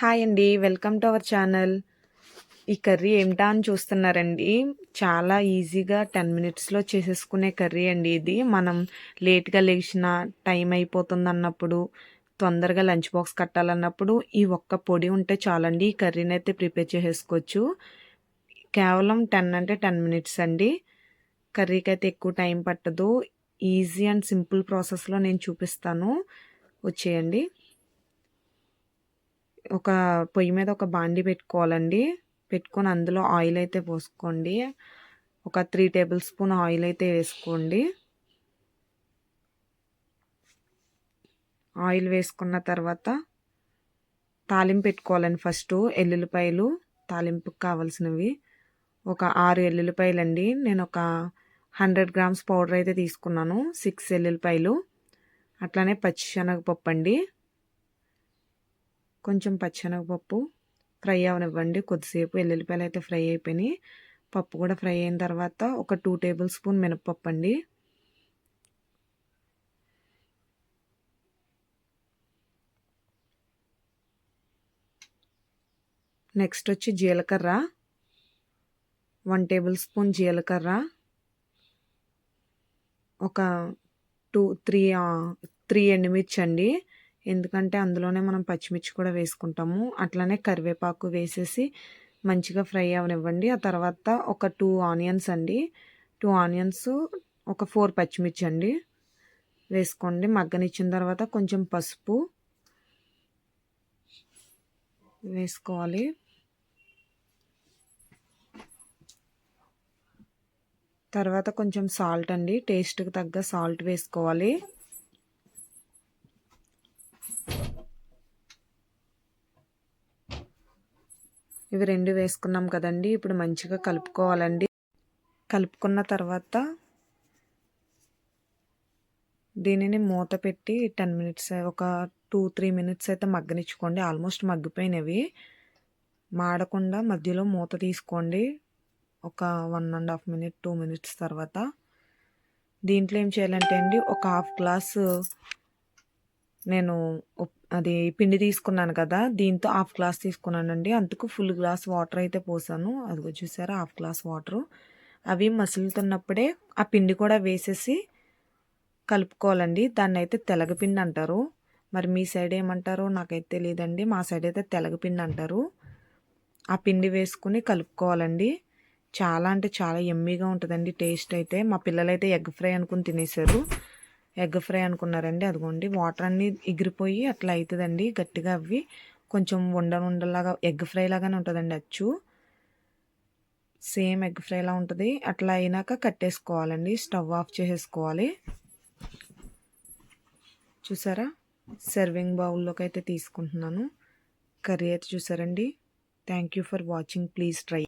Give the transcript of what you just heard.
Hi అండి welcome to our channel ఈ curry ఏమిటా అని చూస్తున్నారండి. చాలా ఈజీగా టెన్ మినిట్స్లో చేసేసుకునే కర్రీ అండి ఇది. మనం లేట్గా లేచిన టైం అయిపోతుంది అన్నప్పుడు తొందరగా లంచ్ బాక్స్ కట్టాలన్నప్పుడు ఈ ఒక్క పొడి ఉంటే చాలండి. ఈ కర్రీని అయితే ప్రిపేర్ చేసేసుకోవచ్చు. కేవలం టెన్ అంటే టెన్ మినిట్స్ అండి. కర్రీకి అయితే ఎక్కువ టైం పట్టదు. ఈజీ అండ్ సింపుల్ ప్రాసెస్లో నేను చూపిస్తాను. వచ్చేయండి. ఒక పొయ్యి మీద ఒక బాండి పెట్టుకోవాలండి. పెట్టుకొని అందులో ఆయిల్ అయితే పోసుకోండి. ఒక త్రీ టేబుల్ స్పూన్ ఆయిల్ అయితే వేసుకోండి. ఆయిల్ వేసుకున్న తర్వాత తాలింపు పెట్టుకోవాలండి ఫస్ట్. ఎల్లుల్లిపాయలు తాలింపుకి కావాల్సినవి. ఒక ఆరు ఎల్లుల్లిపాయలు అండి నేను ఒక హండ్రెడ్ గ్రామ్స్ పౌడర్ అయితే తీసుకున్నాను. సిక్స్ ఎల్లుల్లిపాయలు. అట్లానే పచ్చిశనగపప్పు అండి కొంచెం పచ్చెనగపప్పు ఫ్రై అవనివ్వండి. కొద్దిసేపు ఎల్లుల్లిపాయలు అయితే ఫ్రై అయిపోయినాయి. పప్పు కూడా ఫ్రై అయిన తర్వాత ఒక టూ టేబుల్ స్పూన్ మినప్పప్పు అండి. నెక్స్ట్ వచ్చి జీలకర్ర. వన్ టేబుల్ స్పూన్ జీలకర్ర. ఒక టూ త్రీ త్రీ ఎండుమిర్చి అండి. ఎందుకంటే అందులోనే మనం పచ్చిమిర్చి కూడా వేసుకుంటాము. అట్లనే కరివేపాకు వేసేసి మంచిగా ఫ్రై అవనివ్వండి. ఆ తర్వాత ఒక టూ ఆనియన్స్ అండి. టూ ఆనియన్స్ ఒక ఫోర్ పచ్చిమిర్చి అండి. వేసుకోండి. మగ్గనిచ్చిన తర్వాత కొంచెం పసుపు వేసుకోవాలి. తర్వాత కొంచెం సాల్ట్ అండి. టేస్ట్కి తగ్గ సాల్ట్ వేసుకోవాలి. ఇవి రెండు వేసుకున్నాం కదండి. ఇప్పుడు మంచిగా కలుపుకోవాలండి. కలుపుకున్న తర్వాత దీనిని మూత పెట్టి టెన్ మినిట్స్ ఒక టూ త్రీ మినిట్స్ అయితే మగ్గనిచ్చుకోండి. ఆల్మోస్ట్ మగ్గిపోయినవి. మాడకుండా మధ్యలో మూత తీసుకోండి. ఒక one and half minute two minutes తర్వాత. దీంట్లో ఏం చేయాలంటే అండి ఒక హాఫ్ గ్లాస్ నేను అది పిండి తీసుకున్నాను కదా దీంతో హాఫ్ గ్లాస్ తీసుకున్నానండి. అందుకు ఫుల్ గ్లాస్ వాటర్ అయితే పోసాను. అదిగో చూసారా హాఫ్ గ్లాస్ వాటర్. అవి మసులుతున్నప్పుడే ఆ పిండి కూడా వేసేసి కలుపుకోవాలండి. దాన్ని అయితే తెలగపిండి అంటారు. మరి మీ సైడ్ ఏమంటారో నాకైతే తెలియదండి మా సైడ్ అయితే తెలగపిండి అంటారు. ఆ పిండి వేసుకుని కలుపుకోవాలండి. చాలా అంటే చాలా ఎమ్మీగా ఉంటుందండి టేస్ట్ అయితే. మా పిల్లలైతే ఎగ్ ఫ్రై అనుకుని తినేశారు. ఎగ్ ఫ్రై అనుకున్నారండి. అదిగోండి వాటర్ అన్నీ ఎగిరిపోయి అట్లా అవుతుందండి గట్టిగా అవి కొంచెం ఉండ ఉండలాగా ఎగ్ ఫ్రై లాగానే ఉంటుందండి అచ్చు. సేమ్ ఎగ్ ఫ్రైలా ఉంటుంది. అట్లా అయినాక కట్టేసుకోవాలండి. స్టవ్ ఆఫ్ చేసేసుకోవాలి. చూసారా? సర్వింగ్ బౌల్లోకి అయితే తీసుకుంటున్నాను. కర్రీ అయితే చూసారండి. Thank you for watching. Please try